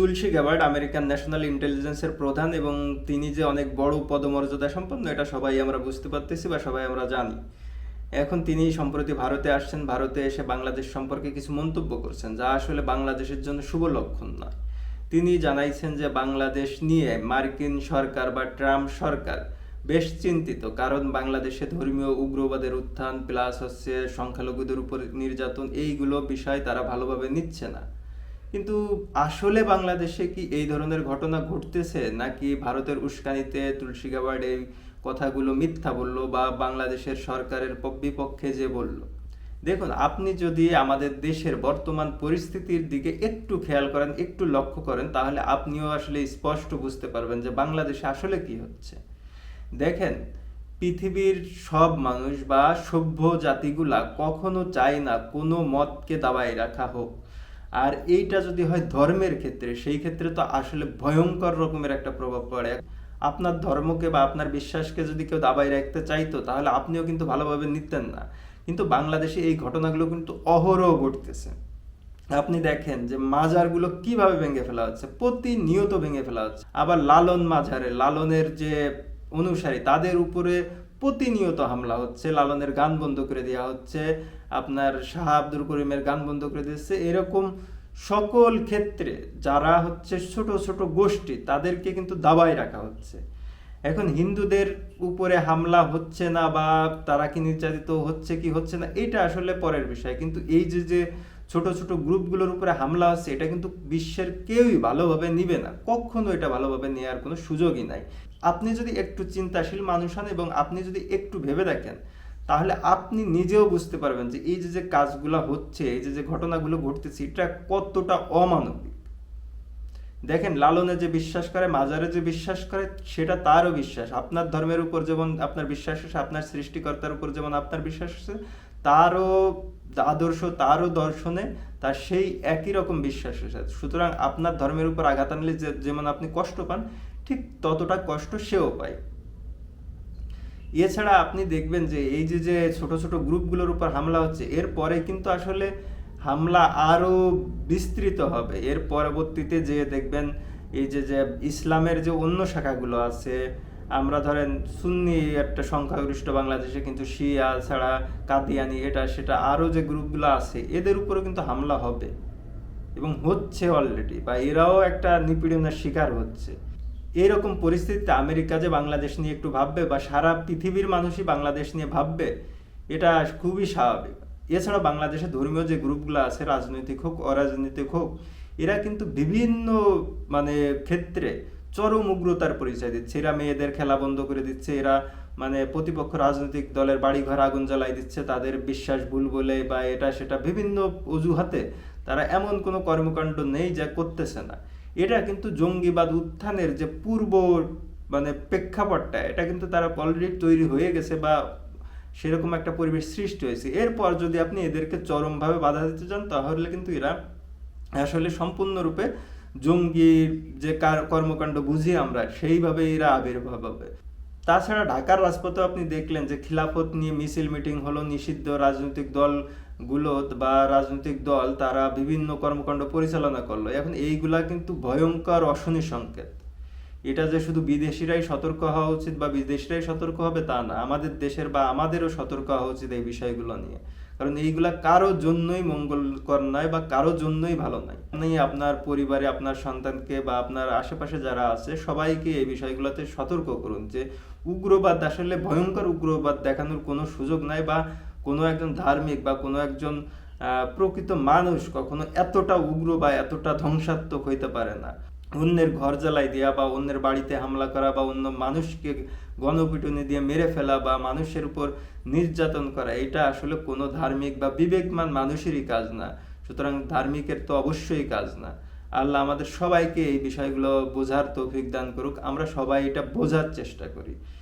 তুলসী Gabbard American national ইন্টেলিজেন্সের প্রধান এবং তিনি যে অনেক বড় পদমর্যাদা সম্পন্ন, এটা সবাই আমরা বুঝতে পারতেছি বা সবাই আমরা জানি। এখন তিনি সম্প্রতি ভারতে আসছেন, ভারতে এসে বাংলাদেশ সম্পর্কে কিছু মন্তব্য করছেন, যা আসলে বাংলাদেশের জন্য শুভ লক্ষণ নয়। তিনি জানাইছেন যে বাংলাদেশ নিয়ে মার্কিন সরকার বা ট্রাম্প সরকার বেশ চিন্তিত, কারণ বাংলাদেশে ধর্মীয় উগ্রবাদের উত্থান, প্লাস হচ্ছে সংখ্যালঘুদের উপর নির্যাতন, এইগুলো বিষয় তারা ভালোভাবে নিচ্ছে না। কিন্তু আসলে বাংলাদেশে কি এই ধরনের ঘটনা ঘটতেছে? নাকি ভারতের উস্কানিতে তুলসী গাবার্ড কথাগুলো মিথ্যা বলল বা বাংলাদেশের সরকারের বিপক্ষে যে বলল? দেখুন, আপনি যদি আমাদের দেশের বর্তমান পরিস্থিতির দিকে একটু খেয়াল করেন, একটু লক্ষ্য করেন, তাহলে আপনিও আসলে স্পষ্ট বুঝতে পারবেন যে বাংলাদেশে আসলে কি হচ্ছে। দেখেন, পৃথিবীর সব মানুষ বা সভ্য জাতিগুলা কখনো চায় না কোনো মতকে দাবায় রাখা হোক। আর এইটা যদি হয় ধর্মের ক্ষেত্রে, সেই ক্ষেত্রে তো আসলে ভয়ঙ্কর রকমের একটা প্রভাব পড়ে। আপনার ধর্মকে বা আপনার বিশ্বাসকে যদি কেউ দাবায় রাখতে চাইতো, তাহলে আপনিও কিন্তু ভালোভাবে নিতেন না। কিন্তু বাংলাদেশে এই ঘটনাগুলো কিন্তু অহরহ ঘটতেছে। আপনি দেখেন যে মাজারগুলো কীভাবে ভেঙে ফেলা হচ্ছে, প্রতিনিয়ত ভেঙে ফেলা হচ্ছে। আবার লালন মাজারে, লালনের যে অনুসারী, তাদের উপরে প্রতিনিয়ত হামলা হচ্ছে, লালনের গান বন্ধ করে দেওয়া হচ্ছে। আপনার শাহ আব্দুল করিমের গান বন্ধ করে দিচ্ছে এরকম সকল ক্ষেত্রে যারা হচ্ছে ছোট ছোট গোষ্ঠী, তাদেরকে কিন্তু দাবায় রাখা হচ্ছে। এখন হিন্দুদের উপরে হামলা হচ্ছে না বা তারা কি নির্যাতিত হচ্ছে, কি হচ্ছে না, এটা আসলে পরের বিষয়। কিন্তু এই যে যে ছোট ছোট গ্রুপগুলোর উপরে হামলা হচ্ছে, এটা কিন্তু বিশ্বের কেউই ভালোভাবে নিবে না। কখনো এটা ভালোভাবে নেওয়ার কোনো সুযোগই নাই। আপনি যদি একটু চিন্তাশীল মানুষ হন এবং আপনি যদি একটু ভেবে দেখেন তাহলে আপনি নিজেও বুঝতে পারবেন যে এই যে যে কাজগুলো হচ্ছে, এই যে যে ঘটনাগুলো ঘটতেছে, এটা কতটা অমানবিক। দেখেন, লালনে যে বিশ্বাস করে, মাজারে যে বিশ্বাস করে, সেটা তারও বিশ্বাস। আপনার ধর্মের উপর যেমন আপনার বিশ্বাস আছে আপনার সৃষ্টিকর্তার উপর যেমন আপনার বিশ্বাস আছে তারও আদর্শ, তারও দর্শনে তার সেই একই রকম বিশ্বাস আছে সুতরাং আপনার ধর্মের উপর আঘাত আনলে যেমন আপনি কষ্ট পান, ঠিক ততটা কষ্ট সেও পায়। এছাড়া আপনি দেখবেন যে এই যে যে ছোট ছোট গ্রুপগুলোর উপর হামলা হচ্ছে এরপরে কিন্তু আসলে হামলা আরও বিস্তৃত হবে। এর পরবর্তীতে যে দেখবেন এই যে যে ইসলামের যে অন্য শাখাগুলো আছে, আমরা ধরেন সুন্নি একটা সংখ্যাগরিষ্ঠ বাংলাদেশে কিন্তু শিয়া ছাড়া কাদিয়ানি এটা, সেটা আরও যে গ্রুপগুলো আছে, এদের উপরেও কিন্তু হামলা হবে। এবং হচ্ছে অলরেডি বা এরাও একটা নিপীড়নের শিকার হচ্ছে। এরকম পরিস্থিতিতে আমেরিকা যে বাংলাদেশ নিয়ে একটু ভাববে বা সারা পৃথিবীর মানুষই বাংলাদেশ নিয়ে ভাববে, এটা খুবই স্বাভাবিক। এছাড়া বাংলাদেশে ধর্মীয় যে গ্রুপগুলো আছে, রাজনৈতিক হোক, অরাজনৈতিক হোক, এরা কিন্তু বিভিন্ন মানে ক্ষেত্রে চরম উগ্রতার পরিচয় দিচ্ছে। এরা মেয়েদের খেলা বন্ধ করে দিচ্ছে, এরা মানে প্রতিপক্ষ রাজনৈতিক দলের বাড়িঘর আগুন জ্বালাই দিচ্ছে, তাদের বিশ্বাস ভুল বলে বা এটা সেটা বিভিন্ন অজুহাতে তারা এমন কোনো কর্মকাণ্ড নেই যা করতেছে না। এটা কিন্তু জঙ্গিবাদ উত্থানের যে পূর্ব মানে প্রেক্ষাপটটা, এটা কিন্তু তারা অলরেডি তৈরি হয়ে গেছে বা সেরকম একটা পরিবেশ সৃষ্টি হয়েছে। এরপর যদি আপনি এদেরকে চরমভাবে বাধা দিতে চান, তাহলে কিন্তু এরা আসলে সম্পূর্ণরূপে জঙ্গির যে কার- কর্মকাণ্ড বুঝি আমরা, সেইভাবে এরা আবির্ভাব হবে। তাছাড়া ঢাকার রাজপথে আপনি দেখলেন যে খিলাফত নিয়ে মিছিল মিটিং হলো, নিষিদ্ধ রাজনৈতিক দলগুলো বা রাজনৈতিক দল তারা বিভিন্ন কর্মকাণ্ড পরিচালনা করল। এখন এইগুলা কিন্তু ভয়ঙ্কর, অশনি সংকেত। এটা যে শুধু বিদেশিরাই সতর্ক হওয়া উচিত বা বিদেশিরাই সতর্ক হবে তা না। আমাদের দেশের বা আমাদেরও সতর্ক হওয়া উচিত এই বিষয়গুলো নিয়ে। কারণ এইগুলা কারোর জন্যই মঙ্গলকর নয় বা কারোর জন্যই ভালো নয়। আপনি আপনার পরিবারে আপনার সন্তানকে বা আপনার আশেপাশে যারা আছে, সবাইকে এই বিষয়গুলোতে সতর্ক করুন যে উগ্রবাদ আসলে ভয়ঙ্কর উগ্রবাদ দেখানোর কোনো সুযোগ নাই বা কোনো একজন ধার্মিক বা কোনো একজন প্রকৃত মানুষ কখনো এতটা উগ্র বা এতটা ধ্বংসাত্মক হইতে পারে না। অন্যের ঘর জ্বালাই দেওয়া বা অন্যের বাড়িতে হামলা করা বা অন্য মানুষকে গণপিটুনি দিয়ে মেরে ফেলা বা মানুষের উপর নির্যাতন করা, এটা আসলে কোনো ধার্মিক বা বিবেকমান মানুষেরই কাজ না। সুতরাং ধার্মিকের তো অবশ্যই কাজ না। আল্লাহ আমাদের সবাইকে এই বিষয়গুলো বোঝার তৌফিক দান করুক। আমরা সবাই এটা বোঝার চেষ্টা করি।